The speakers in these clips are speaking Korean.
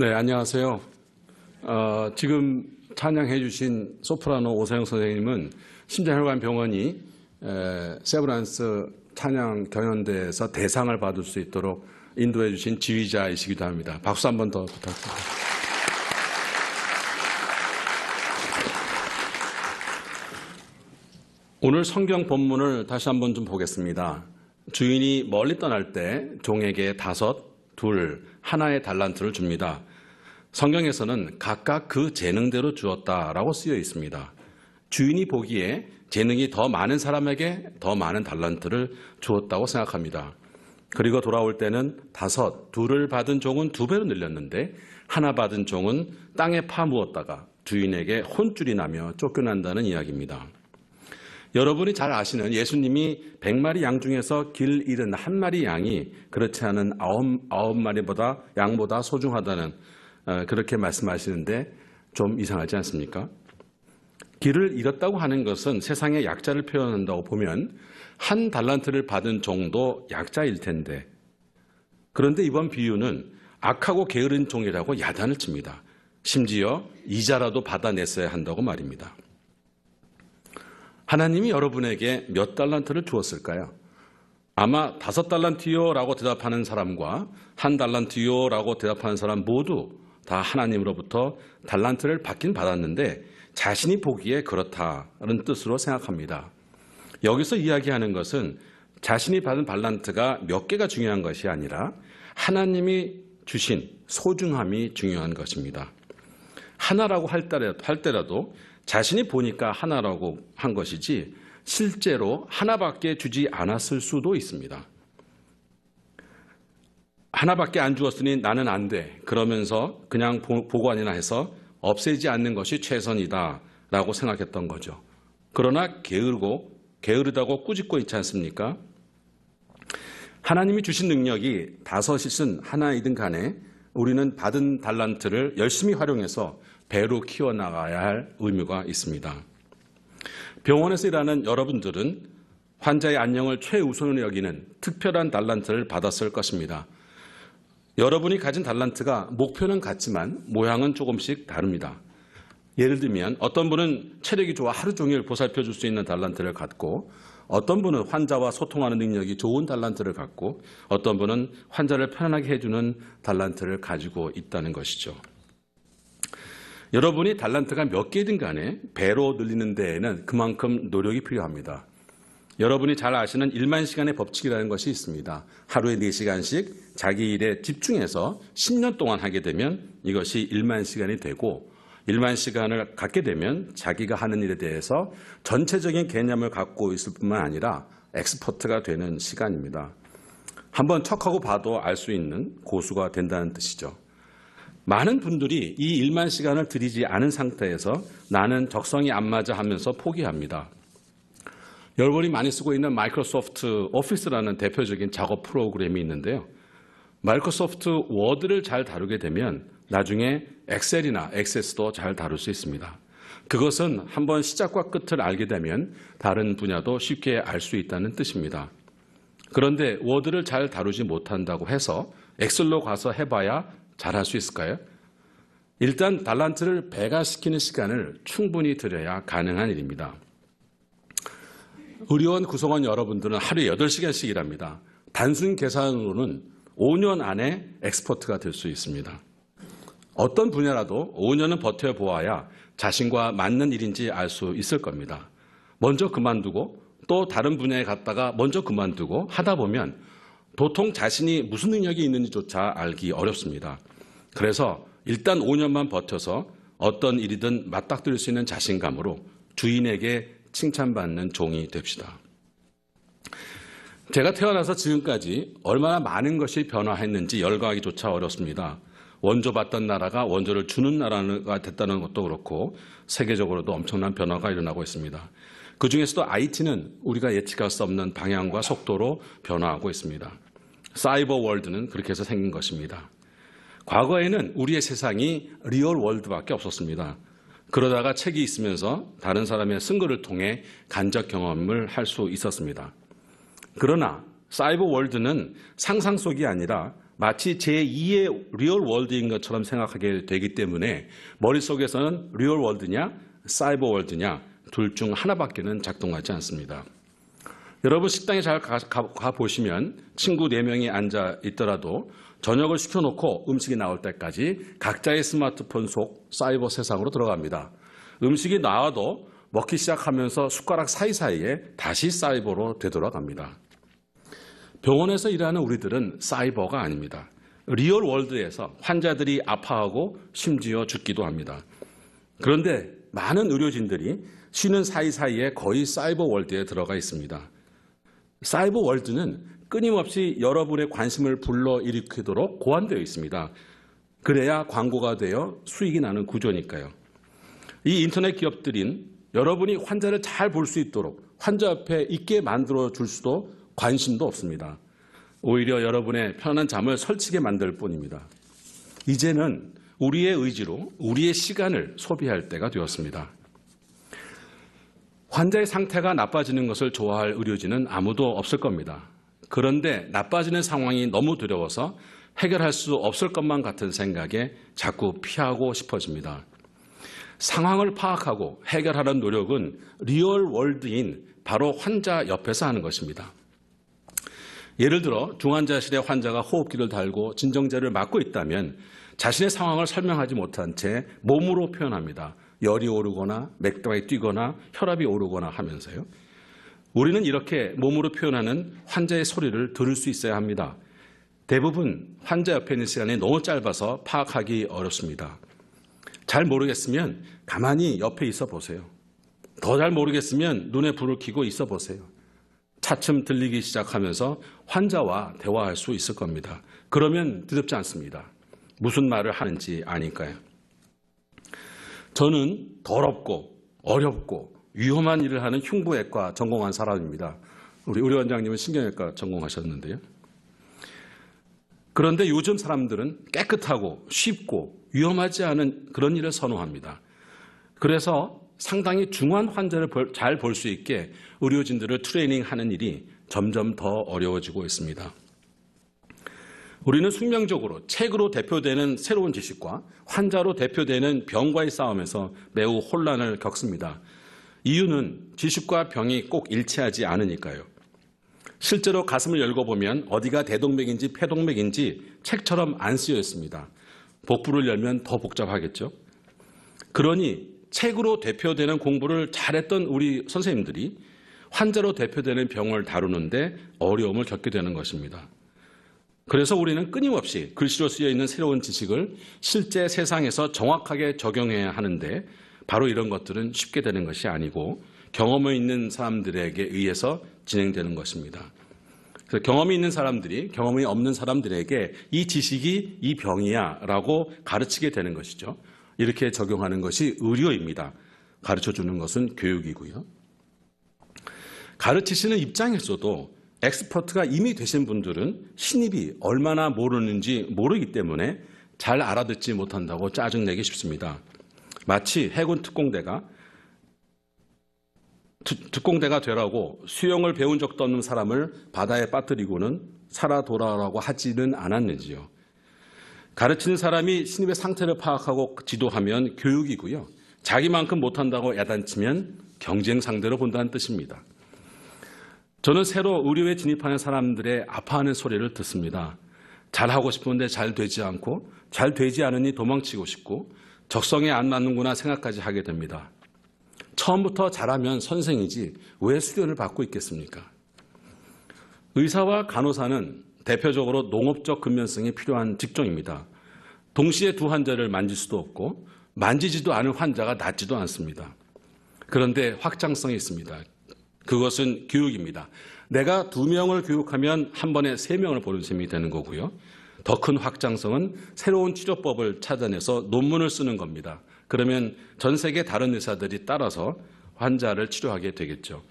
네, 안녕하세요. 어, 지금 찬양해 주신 소프라노 오세영 선생님은 심장혈관 병원이 에, 세브란스 찬양 경연대에서 대상을 받을 수 있도록 인도해 주신 지휘자이시기도 합니다. 박수 한 번 더 부탁드립니다. 오늘 성경 본문을 다시 한번 좀 보겠습니다. 주인이 멀리 떠날 때 종에게 다섯, 둘, 하나의 달란트를 줍니다. 성경에서는 각각 그 재능대로 주었다라고 쓰여 있습니다. 주인이 보기에 재능이 더 많은 사람에게 더 많은 달란트를 주었다고 생각합니다. 그리고 돌아올 때는 다섯, 둘을 받은 종은 두 배로 늘렸는데 하나 받은 종은 땅에 파묻었다가 주인에게 혼쭐이 나며 쫓겨난다는 이야기입니다. 여러분이 잘 아시는 예수님이 100마리 양 중에서 길 잃은 한 마리 양이 그렇지 않은 아홉, 마리보다 양보다 소중하다는 어, 그렇게 말씀하시는데 좀 이상하지 않습니까? 길을 잃었다고 하는 것은 세상의 약자를 표현한다고 보면 한 달란트를 받은 종도 약자일 텐데 그런데 이번 비유는 악하고 게으른 종이라고 야단을 칩니다. 심지어 이자라도 받아냈어야 한다고 말입니다. 하나님이 여러분에게 몇 달란트를 주었을까요? 아마 다섯 달란트요 라고 대답하는 사람과 한 달란트요 라고 대답하는 사람 모두 다 하나님으로부터 달란트를 받긴 받았는데 자신이 보기에 그렇다는 뜻으로 생각합니다. 여기서 이야기하는 것은 자신이 받은 달란트가 몇 개가 중요한 것이 아니라 하나님이 주신 소중함이 중요한 것입니다. 하나라고 할 때라도 자신이 보니까 하나라고 한 것이지 실제로 하나밖에 주지 않았을 수도 있습니다. 하나밖에 안 주었으니 나는 안 돼. 그러면서 그냥 보관이나 해서 없애지 않는 것이 최선이다. 라고 생각했던 거죠. 그러나 게으르고, 게으르다고 꾸짖고 있지 않습니까? 하나님이 주신 능력이 다섯이든 하나이든 간에 우리는 받은 달란트를 열심히 활용해서 배로 키워나가야 할 의무가 있습니다. 병원에서 일하는 여러분들은 환자의 안녕을 최우선으로 여기는 특별한 달란트를 받았을 것입니다. 여러분이 가진 달란트가 목표는 같지만 모양은 조금씩 다릅니다. 예를 들면 어떤 분은 체력이 좋아 하루 종일 보살펴 줄 수 있는 달란트를 갖고 어떤 분은 환자와 소통하는 능력이 좋은 달란트를 갖고 어떤 분은 환자를 편안하게 해주는 달란트를 가지고 있다는 것이죠. 여러분이 달란트가 몇 개든 간에 배로 늘리는 데에는 그만큼 노력이 필요합니다. 여러분이 잘 아시는 1만 시간의 법칙이라는 것이 있습니다. 하루에 4시간씩 자기 일에 집중해서 10년 동안 하게 되면 이것이 1만 시간이 되고 1만 시간을 갖게 되면 자기가 하는 일에 대해서 전체적인 개념을 갖고 있을 뿐만 아니라 엑스퍼트가 되는 시간입니다. 한번 척하고 봐도 알 수 있는 고수가 된다는 뜻이죠. 많은 분들이 이 1만 시간을 들이지 않은 상태에서 나는 적성이 안 맞아 하면서 포기합니다. 여러분이 많이 쓰고 있는 마이크로소프트 오피스라는 대표적인 작업 프로그램이 있는데요. 마이크로소프트 워드를 잘 다루게 되면 나중에 엑셀이나 액세스도 잘 다룰 수 있습니다. 그것은 한번 시작과 끝을 알게 되면 다른 분야도 쉽게 알 수 있다는 뜻입니다. 그런데 워드를 잘 다루지 못한다고 해서 엑셀로 가서 해봐야 잘할 수 있을까요? 일단 달란트를 배가시키는 시간을 충분히 들여야 가능한 일입니다. 의료원 구성원 여러분들은 하루에 8시간씩 일합니다. 단순 계산으로는 5년 안에 엑스퍼트가 될 수 있습니다. 어떤 분야라도 5년은 버텨보아야 자신과 맞는 일인지 알 수 있을 겁니다. 먼저 그만두고 또 다른 분야에 갔다가 먼저 그만두고 하다 보면 도통 자신이 무슨 능력이 있는지조차 알기 어렵습니다. 그래서 일단 5년만 버텨서 어떤 일이든 맞닥뜨릴 수 있는 자신감으로 주인에게 칭찬받는 종이 됩시다. 제가 태어나서 지금까지 얼마나 많은 것이 변화했는지 열거하기조차 어렵습니다. 원조 받던 나라가 원조를 주는 나라가 됐다는 것도 그렇고 세계적으로도 엄청난 변화가 일어나고 있습니다. 그 중에서도 IT는 우리가 예측할 수 없는 방향과 속도로 변화하고 있습니다. 사이버 월드는 그렇게 해서 생긴 것입니다. 과거에는 우리의 세상이 리얼 월드밖에 없었습니다. 그러다가 책이 있으면서 다른 사람의 쓴 글을 통해 간접 경험을 할 수 있었습니다. 그러나 사이버 월드는 상상 속이 아니라 마치 제2의 리얼 월드인 것처럼 생각하게 되기 때문에 머릿속에서는 리얼 월드냐 사이버 월드냐 둘 중 하나밖에는 작동하지 않습니다. 여러분 식당에 잘 가, 보시면 친구 4명이 앉아 있더라도 저녁을 시켜놓고 음식이 나올 때까지 각자의 스마트폰 속 사이버 세상으로 들어갑니다. 음식이 나와도 먹기 시작하면서 숟가락 사이사이에 다시 사이버로 되돌아갑니다. 병원에서 일하는 우리들은 사이버가 아닙니다. 리얼 월드에서 환자들이 아파하고 심지어 죽기도 합니다. 그런데 많은 의료진들이 쉬는 사이사이에 거의 사이버 월드에 들어가 있습니다. 사이버 월드는 끊임없이 여러분의 관심을 불러일으키도록 고안되어 있습니다. 그래야 광고가 되어 수익이 나는 구조니까요. 이 인터넷 기업들인 여러분이 환자를 잘 볼 수 있도록 환자 옆에 있게 만들어 줄 수도 관심도 없습니다. 오히려 여러분의 편안한 잠을 설치게 만들 뿐입니다. 이제는 우리의 의지로 우리의 시간을 소비할 때가 되었습니다. 환자의 상태가 나빠지는 것을 좋아할 의료진은 아무도 없을 겁니다. 그런데 나빠지는 상황이 너무 두려워서 해결할 수 없을 것만 같은 생각에 자꾸 피하고 싶어집니다. 상황을 파악하고 해결하는 노력은 리얼 월드인 바로 환자 옆에서 하는 것입니다. 예를 들어 중환자실에 환자가 호흡기를 달고 진정제를 맞고 있다면 자신의 상황을 설명하지 못한 채 몸으로 표현합니다. 열이 오르거나 맥박이 뛰거나 혈압이 오르거나 하면서요. 우리는 이렇게 몸으로 표현하는 환자의 소리를 들을 수 있어야 합니다. 대부분 환자 옆에 있는 시간이 너무 짧아서 파악하기 어렵습니다. 잘 모르겠으면 가만히 옆에 있어 보세요. 더 잘 모르겠으면 눈에 불을 켜고 있어 보세요. 차츰 들리기 시작하면서 환자와 대화할 수 있을 겁니다. 그러면 두렵지 않습니다. 무슨 말을 하는지 아니까요. 저는 더럽고 어렵고 위험한 일을 하는 흉부외과 전공한 사람입니다. 우리 의료 원장님은 신경외과 전공하셨는데요. 그런데 요즘 사람들은 깨끗하고 쉽고 위험하지 않은 그런 일을 선호합니다. 그래서 상당히 중환 환자를 잘 볼 수 있게 의료진들을 트레이닝하는 일이 점점 더 어려워지고 있습니다. 우리는 숙명적으로 책으로 대표되는 새로운 지식과 환자로 대표되는 병과의 싸움에서 매우 혼란을 겪습니다. 이유는 지식과 병이 꼭 일치하지 않으니까요. 실제로 가슴을 열고 보면 어디가 대동맥인지 폐동맥인지 책처럼 안 쓰여 있습니다. 복부를 열면 더 복잡하겠죠. 그러니 책으로 대표되는 공부를 잘했던 우리 선생님들이 환자로 대표되는 병을 다루는데 어려움을 겪게 되는 것입니다. 그래서 우리는 끊임없이 글씨로 쓰여 있는 새로운 지식을 실제 세상에서 정확하게 적용해야 하는데 바로 이런 것들은 쉽게 되는 것이 아니고 경험이 있는 사람들에게 의해서 진행되는 것입니다. 그래서 경험이 있는 사람들이 경험이 없는 사람들에게 이 지식이 이 병이야 라고 가르치게 되는 것이죠. 이렇게 적용하는 것이 의료입니다. 가르쳐 주는 것은 교육이고요. 가르치시는 입장에서도 엑스퍼트가 이미 되신 분들은 신입이 얼마나 모르는지 모르기 때문에 잘 알아듣지 못한다고 짜증내기 쉽습니다. 마치 해군 특공대가 특공대가 되라고 수영을 배운 적도 없는 사람을 바다에 빠뜨리고는 살아 돌아라고 하지는 않았는지요. 가르치는 사람이 신입의 상태를 파악하고 지도하면 교육이고요. 자기만큼 못한다고 야단치면 경쟁 상대로 본다는 뜻입니다. 저는 새로 의료에 진입하는 사람들의 아파하는 소리를 듣습니다. 잘하고 싶은데 잘 되지 않고 잘 되지 않으니 도망치고 싶고 적성에 안 맞는구나 생각까지 하게 됩니다. 처음부터 잘하면 선생이지 왜 수련을 받고 있겠습니까? 의사와 간호사는 대표적으로 농업적 근면성이 필요한 직종입니다. 동시에 두 환자를 만질 수도 없고 만지지도 않은 환자가 낫지도 않습니다. 그런데 확장성이 있습니다. 그것은 교육입니다. 내가 두 명을 교육하면 한 번에 세 명을 보는 셈이 되는 거고요. 더 큰 확장성은 새로운 치료법을 찾아내서 논문을 쓰는 겁니다. 그러면 전 세계 다른 의사들이 따라서 환자를 치료하게 되겠죠.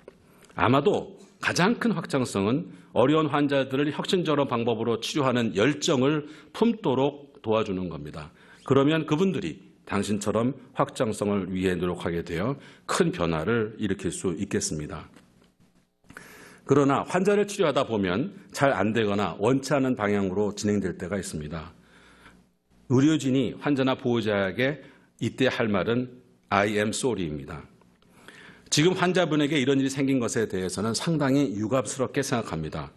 아마도 가장 큰 확장성은 어려운 환자들을 혁신적인 방법으로 치료하는 열정을 품도록 도와주는 겁니다. 그러면 그분들이 당신처럼 확장성을 위해 노력하게 되어 큰 변화를 일으킬 수 있겠습니다. 그러나 환자를 치료하다 보면 잘 안 되거나 원치 않은 방향으로 진행될 때가 있습니다. 의료진이 환자나 보호자에게 이때 할 말은 I am sorry입니다. 지금 환자분에게 이런 일이 생긴 것에 대해서는 상당히 유감스럽게 생각합니다.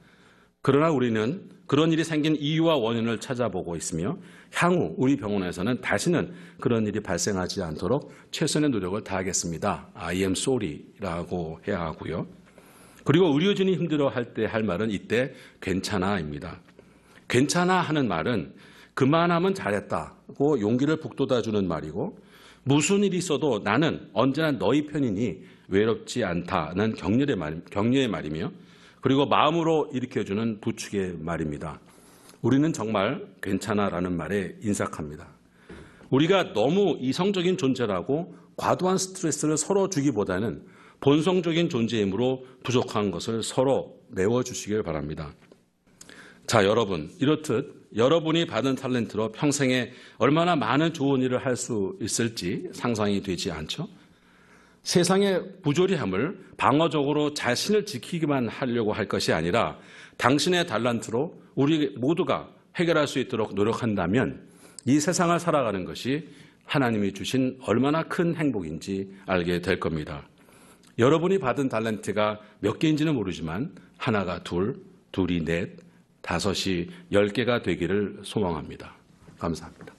그러나 우리는 그런 일이 생긴 이유와 원인을 찾아보고 있으며 향후 우리 병원에서는 다시는 그런 일이 발생하지 않도록 최선의 노력을 다하겠습니다. I am sorry라고 해야 하고요. 그리고 의료진이 힘들어할 때 할 말은 이때 괜찮아입니다. 괜찮아 하는 말은 그만하면 잘했다고 용기를 북돋아주는 말이고 무슨 일이 있어도 나는 언제나 너희 편이니 외롭지 않다는 격려의, 말, 격려의 말이며 그리고 마음으로 일으켜주는 부축의 말입니다. 우리는 정말 괜찮아라는 말에 인삭합니다. 우리가 너무 이성적인 존재라고 과도한 스트레스를 서로 주기보다는 본성적인 존재이므로 부족한 것을 서로 메워주시길 바랍니다. 자, 여러분. 이렇듯 여러분이 받은 탤런트로 평생에 얼마나 많은 좋은 일을 할 수 있을지 상상이 되지 않죠? 세상의 부조리함을 방어적으로 자신을 지키기만 하려고 할 것이 아니라 당신의 달란트로 우리 모두가 해결할 수 있도록 노력한다면 이 세상을 살아가는 것이 하나님이 주신 얼마나 큰 행복인지 알게 될 겁니다. 여러분이 받은 달란트가 몇 개인지는 모르지만 하나가 둘, 둘이 넷, 다섯이 열 개가 되기를 소망합니다. 감사합니다.